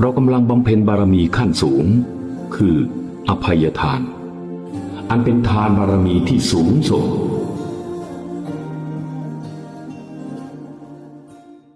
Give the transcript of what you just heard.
เรากำลังบำเพ็ญบารมีขั้นสูง คืออภัยทาน อันเป็นทานบารมีที่สูงส่ง